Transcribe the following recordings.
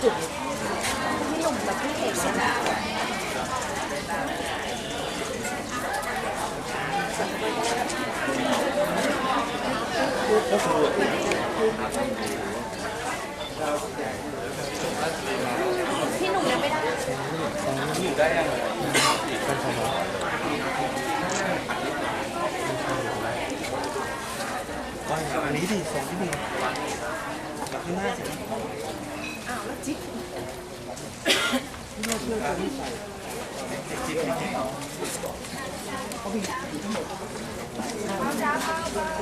อันนี้ดิส่งที่นี่รับข้างหน้าสิอากัสสโปนามะอุวาปะปะโมคครานะภาษาริบุตโต เทวยังจักระต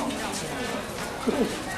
ุมหังโหตุ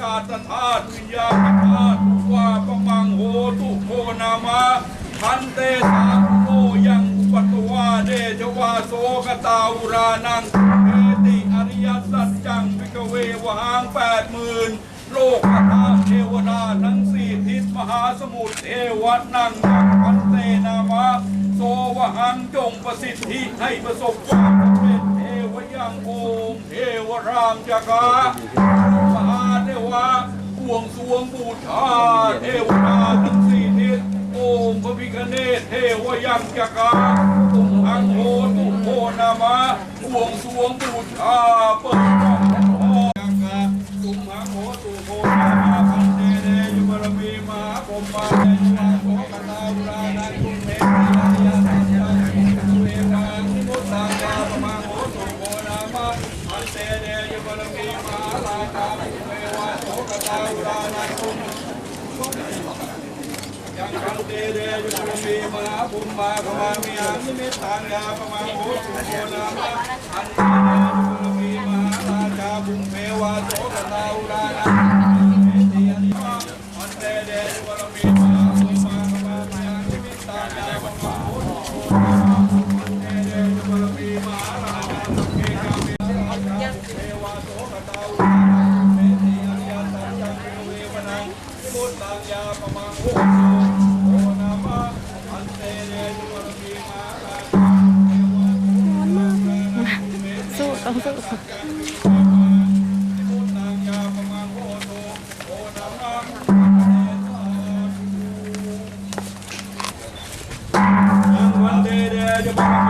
ากาศธาตุวิญญาณธาตุอุวาปะมังโหตุโกนามะพันเตสาโลยังอุปัตวาเดชวาโสกตาอุรานังเอติอริยสัจจังพิกเววหางแปดหมื่นโลกธาตุเทวดาทั้งสี่ทิศมหาสมุทรเทวนังยักษ์พันเตนามะโสวหังจงประสิทธิให้ประสบความสำเร็จเทวยังโอมเทวรามจักรา วงสวงบูชาเทวดาทั้งสี่ทิศโอมพระพิฆเนศเทวยังจักระตุมหังโหตุโพนามะบวงสวงบูชาเปิดทองยังกะตุมหังโหตุโพนามะพันเตเนยุบรมีมหาปมมา พันเตเดยุบรมีมหาลาภาปุเมวโสกตาบุรานันตุยังคันเตเดยุบรมีมหาปุมมาขมามีอังนิมิตังยาปมังโหตุโกนามาพันเตเดยุบรมีมหาลาภาปุเมวโสกตาบุรานันตุมันเดเดวรมี สกตาอุเมติสู้ต้องสู้นิมุตตังยาปมาโหตุโอนามายังวันเดเดจะมา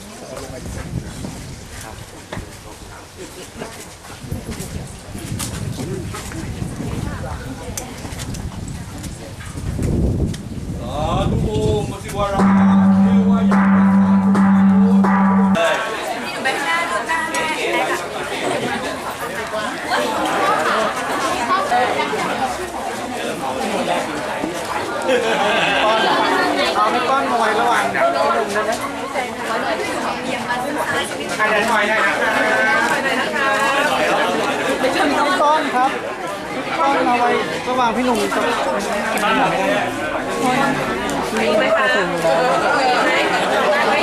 ต้อนเอาไม่ก้อนมอยระหว่างดักเอาลงได้ไหมอันไหนหน่อยได้ครับพี่ต้นครับลต้อนเอาไว้ระหว่างพี่หนุ่มกับนี่ไหมคะ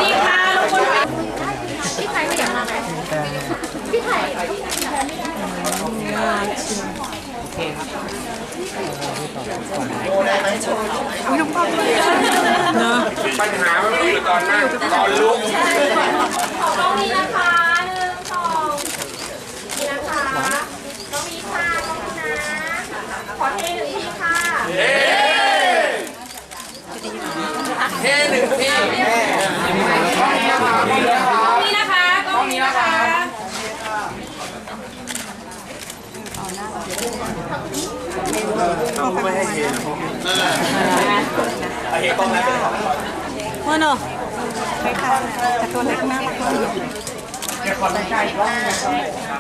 นี่ค่ะลงพี่ไทยไม่อยากมาไหมพี่ไทย ปัญหามันคือตอนนั่งตอนลุกตรงนี้นะคะหนึ่งสองนี่นะคะต้องมีค่ะต้องมีนะขอเทหนึ่งทีค่ะเทหนึ่งพี่ ตรงนี้นะคะตรงนี้นะคะ ไมื่อเนอะคล้ายๆแต่ตัวเล็กมากเขาก็มองโทรศัพท์ค่ะ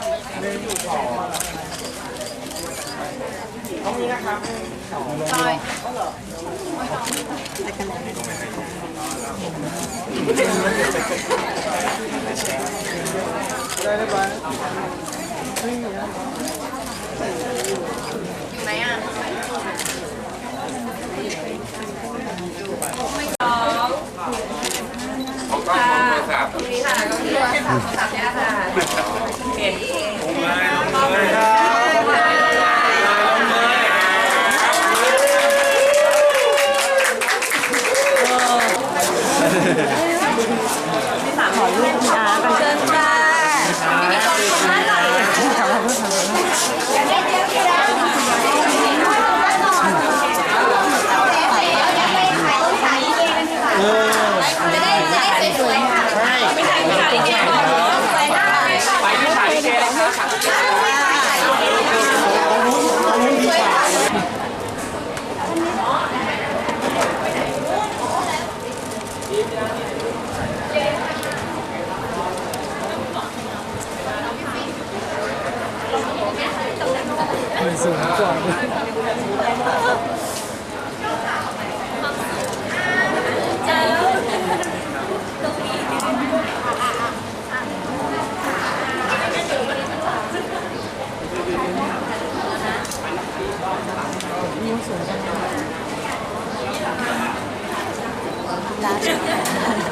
ก็มี โทรศัพท์สับเนี่ยค่ะ ขอรูปคุณอากันเชิญค่ะ จะได้จะได้สวยๆค่ะไม่ถ่ายไม่ถ่ายเกมใส่หน้าไปค่ะ ไปที่ถ่ายลิเกเลยค่ะ สูงกว่า ข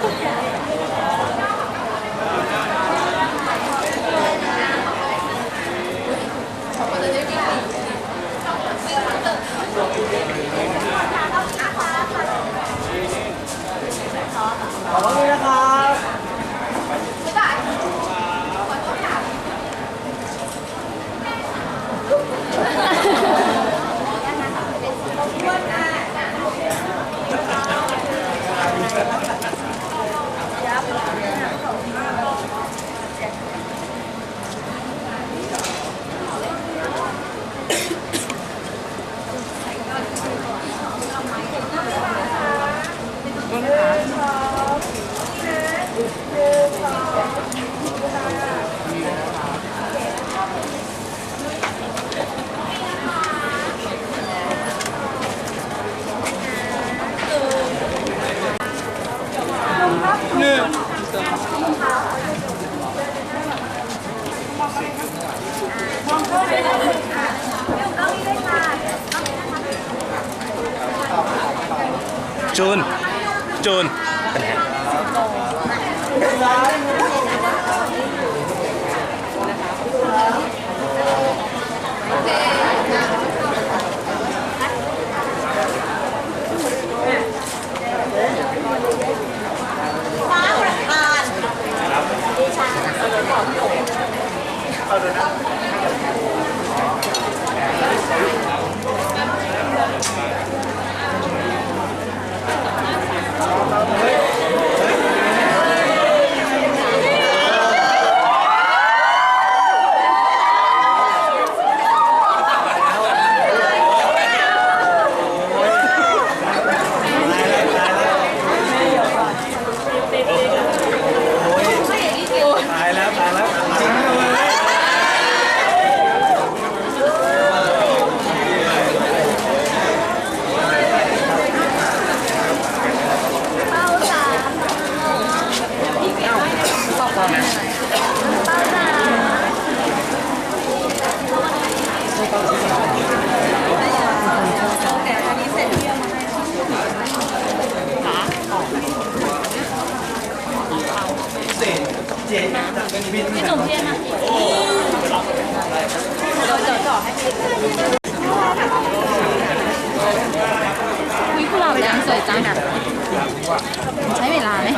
ใช้เวลาไหม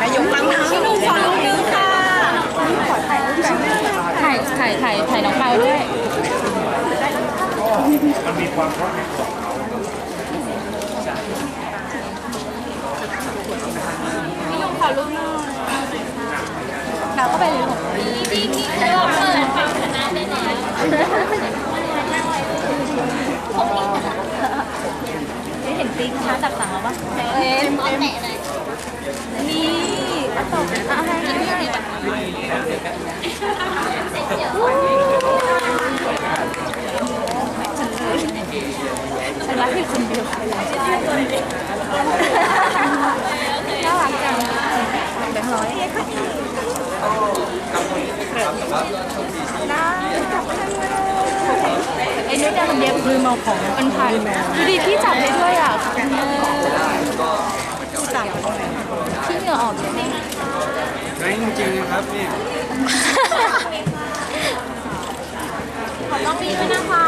นายกตั้งน้ำพี่หนุ่มขอรูปนึงค่ะถ่ายถ่ายถ่ายถ่ายน้องเปาด้วยพี่ยงขอรูปหน่อยเราก็ไปเลยนี่นี่นี่เราเปิดฝั่งคณะได้แล้วเห็นติ๊กช้าจากสั่งแล้วปะเอ็มเอ็มนี่อะต่ออะให้ฉันรักที่คนเดียวน่ารักจังแบงค์ร้อยไอ้นุ้ยจะทำเย็บลืมเอาของเป็นพันดูดิพี่จับให้ด้วยอะจับพี่เหงื่อออกเลย เฮ้ย จริงๆครับนี่ขอต้องมีด้วยนะคะ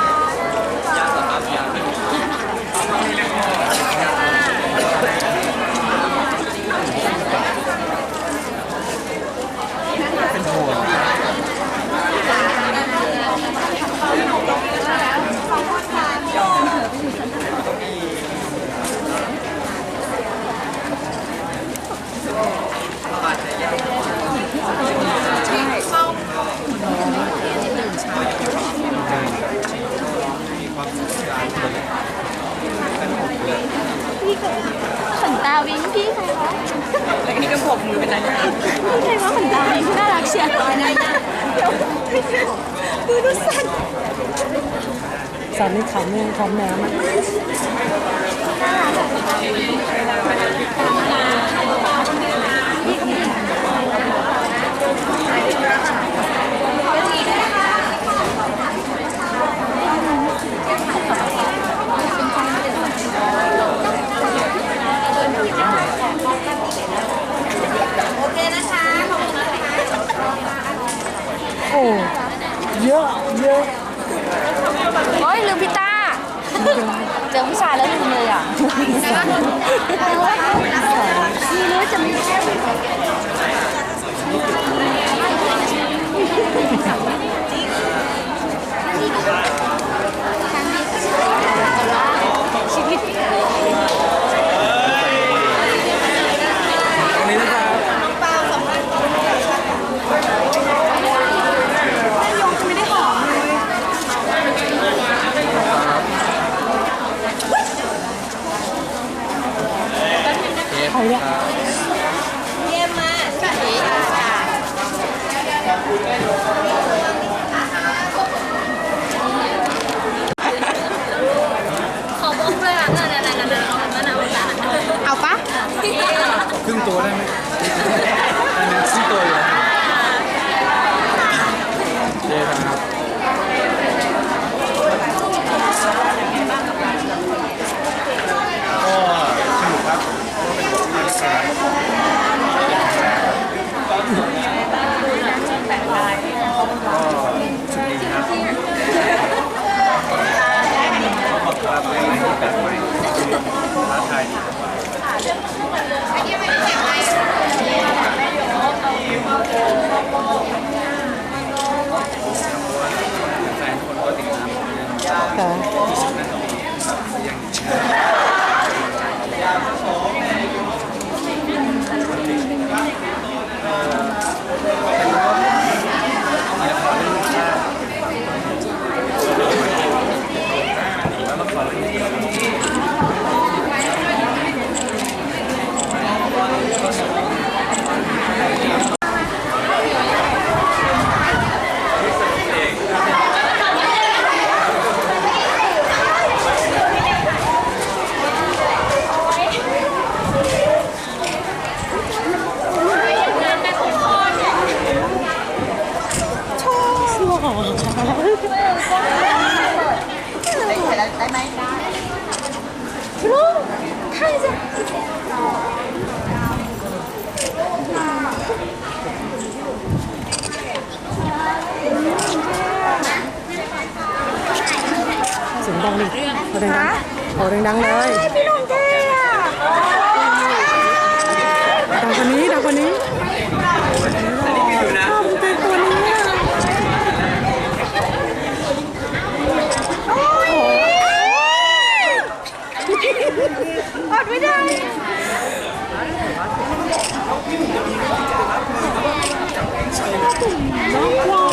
ขนตาวิงพี่ใครวะ นี่ก็พกมือเป็นนายก พี่ใครวะขนตาวิงน่ารักเชียวดูดูสั่น สันนี่ขำเนี่ยขำแหนมอะ เอาดังๆเอาดังๆเลยพี่ลุงเท่ดังกว่านี้ดังกว่านี้ชอบใจตัวนี้โอ้ยอดไม่ได้น้องวา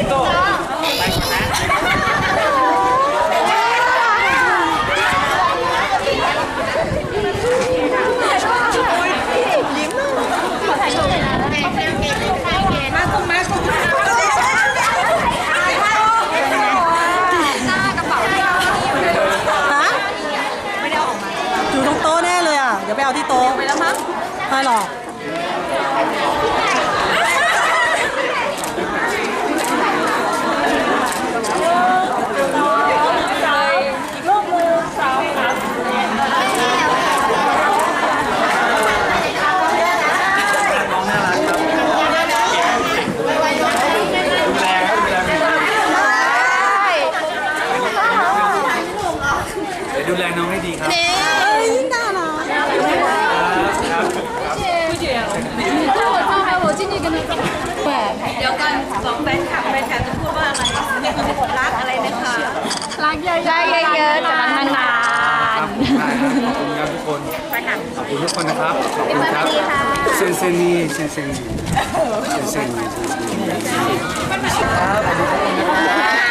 と。 ได้เยอะๆจะนานๆขอบคุณมากขอบคุณครับทุกคน ขอบคุณทุกคนนะครับ ขอบคุณครับ เซนเซนีเซนเซนีเซนเซนีเซนเซนีนครับ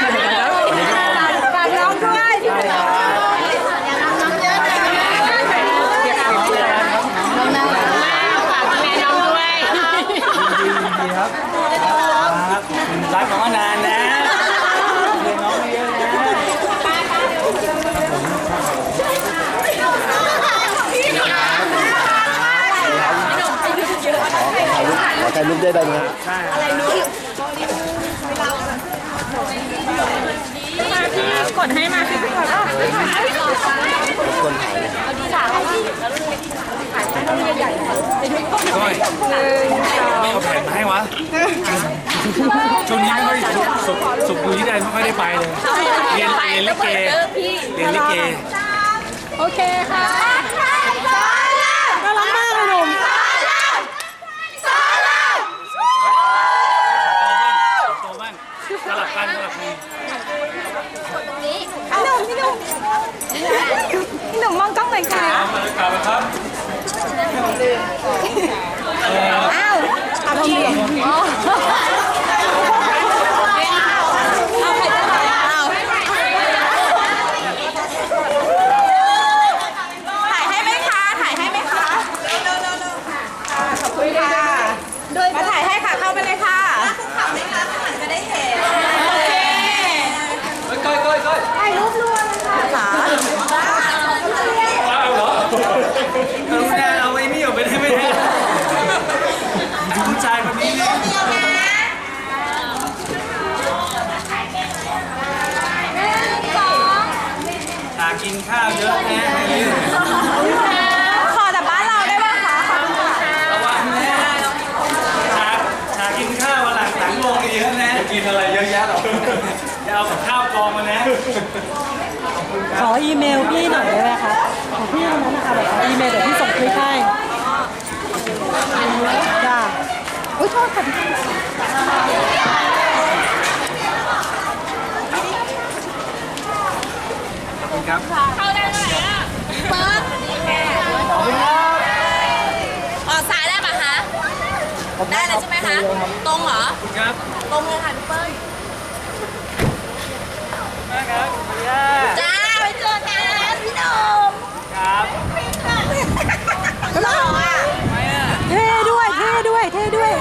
ไม่เอาแผ่นมาให้วะช่วงนี้ไม่ค่อยสุกสุขอยู่ที่ได้ไม่ค่อยได้ไปเลย เรียนเรียนลิเกเรียนลิเก โอเคค่ะน่ารักมากเลยหนุ่มโตบ้างสลับกันสลับกันพี่หนุ่มพี่หนุ่มพี่หนุ่มมองกล้องหน่อยค่ะมาเลยกลับมาครับ อ้าวทอาพงศ์ ครับ เข้าได้เท่าไหร่อะเปิดขอบคุอกซ้ายได้ปะคะ ได้เลยใช่ไหมคะ ตรงเหรอ ครับ ตรงเลยค่ะพี่เปิ้ลมาครับจ้าไปเจอกันพี่หนมครับหล่ออะเท่ด้วย เท่ด้วย เท่ด้วย